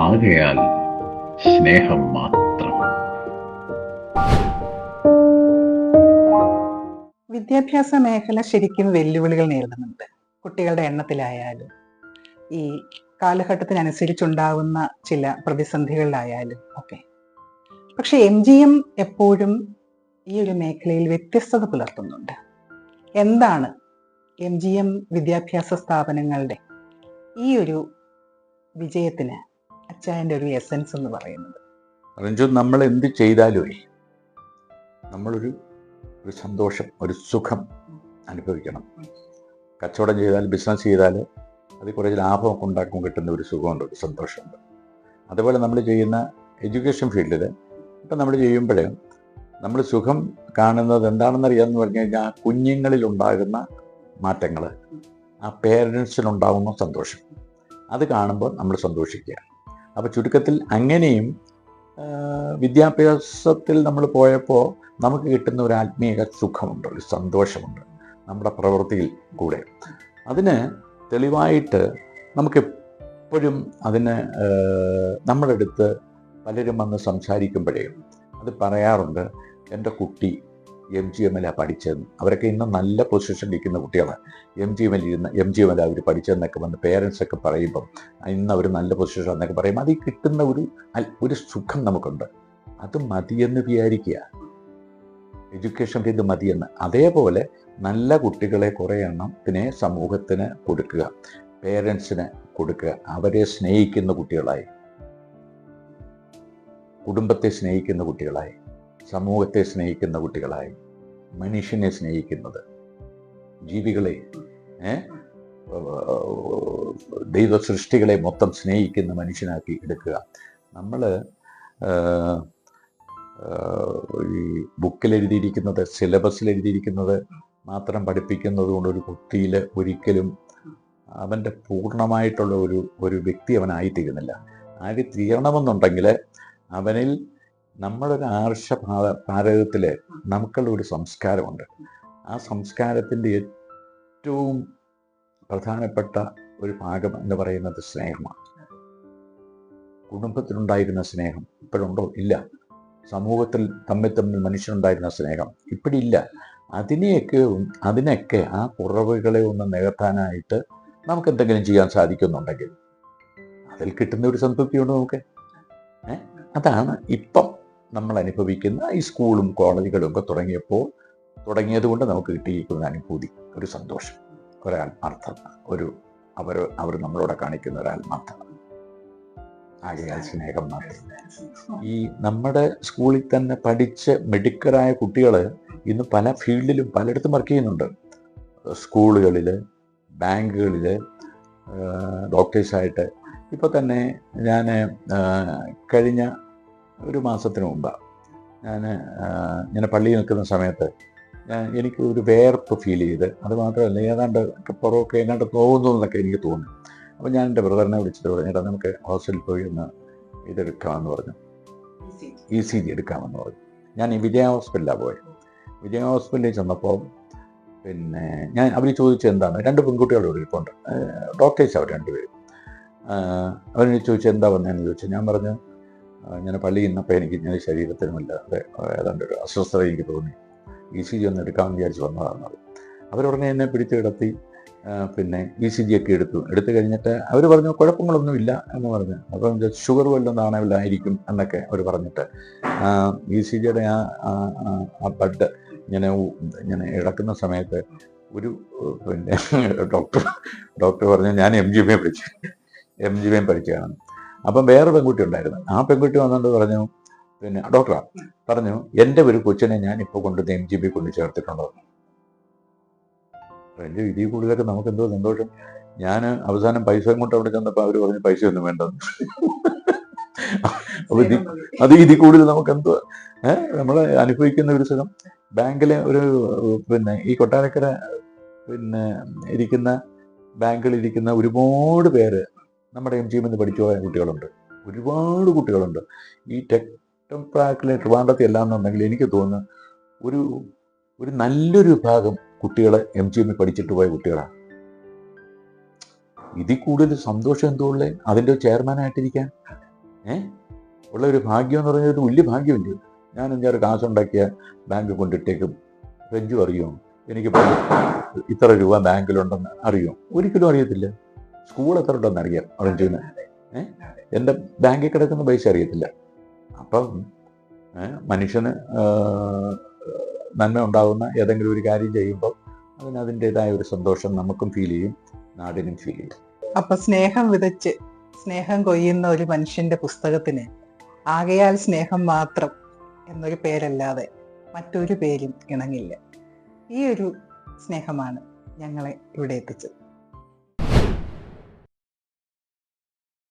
ആകയാൽ സ്നേഹം മാത്രം. വിദ്യാഭ്യാസ മേഖല ശരിക്കും വെല്ലുവിളികൾ നേരിടുന്നുണ്ട്. കുട്ടികളുടെ എണ്ണത്തിലായാലും ഈ കാലഘട്ടത്തിനനുസരിച്ചുണ്ടാകുന്ന ചില പ്രതിസന്ധികളിലായാലും ഒക്കെ. പക്ഷെ എം ജി എം എപ്പോഴും ഈ ഒരു മേഖലയിൽ വ്യത്യസ്തത പുലർത്തുന്നുണ്ട്. എന്താണ് എം ജി എം വിദ്യാഭ്യാസ സ്ഥാപനങ്ങളുടെ ഈ ഒരു വിജയത്തിന് അച്ചായന്റെ ഒരു എസൻസ് എന്ന് പറയുന്നത്. രഞ്ജു നമ്മൾ എന്ത് ചെയ്താലും നമ്മളൊരു ഒരു സന്തോഷം ഒരു സുഖം അനുഭവിക്കണം. കച്ചവടം ചെയ്താൽ ബിസിനസ് ചെയ്താൽ അത് കുറേ ലാഭമൊക്കെ ഉണ്ടാക്കുമ്പോൾ കിട്ടുന്ന ഒരു സുഖമുണ്ട് ഒരു സന്തോഷമുണ്ട്. അതുപോലെ നമ്മൾ ചെയ്യുന്ന എഡ്യൂക്കേഷൻ ഫീൽഡിൽ ഇപ്പം നമ്മൾ ചെയ്യുമ്പോഴേ നമ്മൾ സുഖം കാണുന്നത് എന്താണെന്ന് അറിയാമെന്ന് പറഞ്ഞു കഴിഞ്ഞാൽ ഉണ്ടാകുന്ന മാറ്റങ്ങൾ ആ പേരൻസിനുണ്ടാകുന്ന സന്തോഷം. അത് കാണുമ്പോൾ നമ്മൾ സന്തോഷിക്കുക. അപ്പോൾ ചുരുക്കത്തിൽ അങ്ങനെയും വിദ്യാഭ്യാസത്തിൽ നമ്മൾ പോയപ്പോൾ നമുക്ക് കിട്ടുന്ന ഒരു ആത്മീയ സുഖമുണ്ട് ഒരു സന്തോഷമുണ്ട് നമ്മുടെ പ്രവൃത്തിയിൽ കൂടെ. അതിന് തെളിവായിട്ട് നമുക്ക് എപ്പോഴും അതിന് നമ്മുടെ അടുത്ത് പലരും വന്ന് സംസാരിക്കുമ്പോഴേ അത് പറയാറുണ്ട് എന്റെ കുട്ടി എം ജി എമ്മിലാണ് പഠിച്ചതെന്ന് അവരൊക്കെ ഇന്ന് നല്ല പൊസിഷനിൽ ഇരിക്കുന്ന കുട്ടികളാണ് എം ജി എമ്മിൽ ഇരുന്ന് എം ജി എമ്മിൽ അവർ പഠിച്ചതെന്നൊക്കെ വന്ന് പേരൻസൊക്കെ പറയുമ്പം ഇന്ന് അവർ നല്ല പൊസിഷൻ എന്നൊക്കെ പറയുമ്പോൾ അതിൽ കിട്ടുന്ന ഒരു ഒരു സുഖം നമുക്കുണ്ട്. അത് മതിയെന്ന് വിചാരിക്കുക. എഡ്യൂക്കേഷൻ ഇത് മതിയെന്ന്. അതേപോലെ നല്ല കുട്ടികളെ കുറേ എണ്ണത്തിനെ സമൂഹത്തിന് കൊടുക്കുക. പേരൻസിന് കൊടുക്കുക. അവരെ സ്നേഹിക്കുന്ന കുട്ടികളായി. കുടുംബത്തെ സ്നേഹിക്കുന്ന കുട്ടികളായി. സമൂഹത്തെ സ്നേഹിക്കുന്ന കുട്ടികളായി മനുഷ്യനെ സ്നേഹിക്കുന്നത് ജീവികളെ ദൈവ സൃഷ്ടികളെ മൊത്തം സ്നേഹിക്കുന്ന മനുഷ്യനാക്കി എടുക്കുക. നമ്മൾ ഈ ബുക്കിൽ എഴുതിയിരിക്കുന്നത് സിലബസിൽ എഴുതിയിരിക്കുന്നത് മാത്രം പഠിപ്പിക്കുന്നത് കൊണ്ട് ഒരു കുട്ടിയിൽ ഒരിക്കലും അവന്റെ പൂർണമായിട്ടുള്ള ഒരു ഒരു വ്യക്തി അവനായിത്തീരുന്നില്ല. ആയി തീരണമെന്നുണ്ടെങ്കിൽ അവനിൽ നമ്മളൊരു ആർഷ ഭാരതത്തിൽ നമുക്കുള്ള ഒരു സംസ്കാരമുണ്ട്. ആ സംസ്കാരത്തിന്റെ ഏറ്റവും പ്രധാനപ്പെട്ട ഒരു ഭാഗം എന്ന് പറയുന്നത് സ്നേഹമാണ്. കുടുംബത്തിലുണ്ടായിരുന്ന സ്നേഹം ഇപ്പോഴുണ്ടോ? ഇല്ല. സമൂഹത്തിൽ തമ്മിൽ തമ്മിൽ മനുഷ്യനുണ്ടായിരുന്ന സ്നേഹം ഇപ്പോഴില്ല അതിനെയൊക്കെ അതിനൊക്കെ ആ കുറവുകളെ ഒന്ന് നികത്താനായിട്ട് നമുക്ക് എന്തെങ്കിലും ചെയ്യാൻ സാധിക്കുന്നുണ്ടെങ്കിൽ അതിൽ കിട്ടുന്ന ഒരു സംതൃപ്തിയുണ്ട് നമുക്ക്? ഏഹ് അതാണ് ഇപ്പം നമ്മൾ അനുഭവിക്കുന്ന ഈ സ്കൂളും കോളേജുകളും ഒക്കെ തുടങ്ങിയപ്പോൾ തുടങ്ങിയത് കൊണ്ട് നമുക്ക് കിട്ടിയിരിക്കുന്ന അനുഭൂതി ഒരു സന്തോഷം ഒരാത്മാർത്ഥത ഒരു അവർ അവർ നമ്മളോട് കാണിക്കുന്ന ഒരു ആത്മാർത്ഥത ആകയാൽ സ്നേഹം മാത്രം. ഈ നമ്മുടെ സ്കൂളിൽ തന്നെ പഠിച്ച് മെഡിക്കലായ കുട്ടികൾ ഇന്ന് പല ഫീൽഡിലും പലയിടത്തും വർക്ക് ചെയ്യുന്നുണ്ട്. സ്കൂളുകളിൽ ബാങ്കുകളിൽ ഡോക്ടേഴ്സായിട്ട്. ഇപ്പോൾ തന്നെ ഞാൻ കഴിഞ്ഞ ഒരു മാസത്തിന് മുമ്പ് ഞാൻ ഇങ്ങനെ പള്ളിയിൽ നിൽക്കുന്ന സമയത്ത് ഞാൻ എനിക്ക് ഒരു വേർപ്പ് ഫീൽ ചെയ്ത് അത് മാത്രമല്ല ഏതാണ്ട് പുറമൊക്കെ എങ്ങാണ്ട് പോകുന്നു എന്നൊക്കെ എനിക്ക് തോന്നി അപ്പോൾ ഞാൻ എന്റെ ബ്രദറിനെ വിളിച്ചിട്ട് പറഞ്ഞു ഏട്ടാ നമുക്ക് ഹോസ്റ്റലിൽ പോയി ഒന്ന് ഇതെടുക്കാമെന്ന് പറഞ്ഞു. ഇ സി ജി എടുക്കാമെന്ന് പറഞ്ഞു. ഞാൻ ഈ വിജയ ഹോസ്പിറ്റലിലാണ് പോയത് വിജയ ഹോസ്പിറ്റലിൽ ചെന്നപ്പോൾ പിന്നെ ഞാൻ അവർ ചോദിച്ചത് എന്താണ്? രണ്ട് പെൺകുട്ടികളുടെ ഇവിടെ ഇരിപ്പുണ്ട്. ഡോക്ടേഴ്സ് അവർ രണ്ടുപേരും. അവരെ ചോദിച്ചു എന്താ വന്നതെന്ന് ചോദിച്ചു. ഞാൻ പറഞ്ഞു "ആ, ഞാൻ പള്ളി ഇന്നപ്പോൾ എനിക്ക് ഇങ്ങനെ ശരീരത്തിനുമില്ലാതെ ഏതാണ്ട് ഒരു അസ്വസ്ഥത എനിക്ക് തോന്നി. ഇ സി ജി ഒന്ന് എടുക്കാമെന്ന് വിചാരിച്ച് വന്നതാണ് അത്. അവരുടനെ എന്നെ പിടിച്ചു കിടത്തി പിന്നെ ഇ സി ജി ഒക്കെ എടുത്തു. എടുത്തു കഴിഞ്ഞിട്ട് അവർ പറഞ്ഞു കുഴപ്പങ്ങളൊന്നുമില്ല എന്ന് പറഞ്ഞു. അപ്പം ഷുഗർ വല്ലതും നാണയമില്ലായിരിക്കും എന്നൊക്കെ അവർ പറഞ്ഞിട്ട് ഇ സി ജിയുടെ ആ ആ- ബഡ് ഇങ്ങനെ ഇങ്ങനെ ഇടക്കുന്ന സമയത്ത് ഒരു പിന്നെ ഡോക്ടർ ഡോക്ടർ പറഞ്ഞു ഞാൻ എം ജി ബിയെ പഠിച്ചു. എം ജി ബിയും പഠിച്ചതാണ്. അപ്പം വേറെ പെൺകുട്ടി ഉണ്ടായിരുന്നു. ആ പെൺകുട്ടി വന്നുകൊണ്ട് പറഞ്ഞു പിന്നെ ഡോക്ടറാ പറഞ്ഞു എന്റെ ഒരു കൊച്ചിനെ ഞാൻ ഇപ്പോൾ കൊണ്ട് എം ജി ബി കൊണ്ട് ചേർത്തിട്ടുണ്ടോ. വലിയ ഇതിൽ കൂടുതലൊക്കെ നമുക്ക് എന്തോ സന്തോഷം. ഞാൻ അവസാനം പൈസ കൊണ്ട് അവിടെ ചെന്നപ്പോൾ അവർ പറഞ്ഞു പൈസ ഒന്നും വേണ്ടെന്ന്. അപ്പൊ ഇതി അത്. ഇതിൽ കൂടുതൽ നമുക്ക് എന്തോ ഏഹ് നമ്മൾ അനുഭവിക്കുന്ന ഒരു സുഖം. ബാങ്കിലെ ഒരു പിന്നെ ഈ കൊട്ടാരക്കര പിന്നെ ഇരിക്കുന്ന ബാങ്കിൽ ഇരിക്കുന്ന ഒരുപാട് പേര് നമ്മുടെ എം ജി എമ്മിൽ നിന്ന് പഠിച്ചു പോയ കുട്ടികളുണ്ട്. ഒരുപാട് കുട്ടികളുണ്ട്. ഈ ടെക്ടോപ്രാക്കിലെ ട്രിവാൻഡ്രത്തിൽ എല്ലാം എന്നുണ്ടെങ്കിൽ എനിക്ക് തോന്നുന്നു ഒരു ഒരു നല്ലൊരു വിഭാഗം കുട്ടികളെ എം ജി എമ്മിൽ പഠിച്ചിട്ട് പോയ കുട്ടികളാണ്. ഇതിൽ കൂടുതൽ സന്തോഷം എന്തുള്ളേ? അതിന്റെ ചെയർമാനായിട്ടിരിക്കാൻ. ഏ? ഉള്ള ഒരു ഭാഗ്യം എന്ന് പറഞ്ഞാൽ ഒരു വലിയ ഭാഗ്യമില്ല? ഞാൻ അഞ്ചാറ് കാശുണ്ടാക്കിയ ബാങ്ക് കൊണ്ടിട്ടേക്കും ഫ്രഞ്ചും അറിയുമോ എനിക്ക് ഇത്ര രൂപ ബാങ്കിലുണ്ടെന്ന് അറിയുമോ? ഒരിക്കലും അറിയത്തില്ല. സ്കൂൾ എത്ര ഉണ്ടെന്ന് അറിയാം റെഞ്ചുവിന് ഏഹ് എന്റെ ബാങ്കിൽ കിടക്കുന്ന പൈസ അറിയത്തില്ല. അപ്പം മനുഷ്യന് നന്മ ഉണ്ടാകുന്ന ഏതെങ്കിലും ഒരു കാര്യം ചെയ്യുമ്പോൾ അതിന് അതിന്റെതായ ഒരു സന്തോഷം നമുക്കും ഫീൽ ചെയ്യും നാടിനും ഫീൽ ചെയ്യും. അപ്പൊ സ്നേഹം വിതച്ച് സ്നേഹം കൊയ്യുന്ന ഒരു മനുഷ്യന്റെ പുസ്തകത്തിന് ആകയാൽ സ്നേഹം മാത്രം എന്നൊരു പേരല്ലാതെ മറ്റൊരു പേരും ഇണങ്ങില്ല. ഈ ഒരു സ്നേഹമാണ് ഞങ്ങളെ ഇവിടെ എത്തിച്ചത്.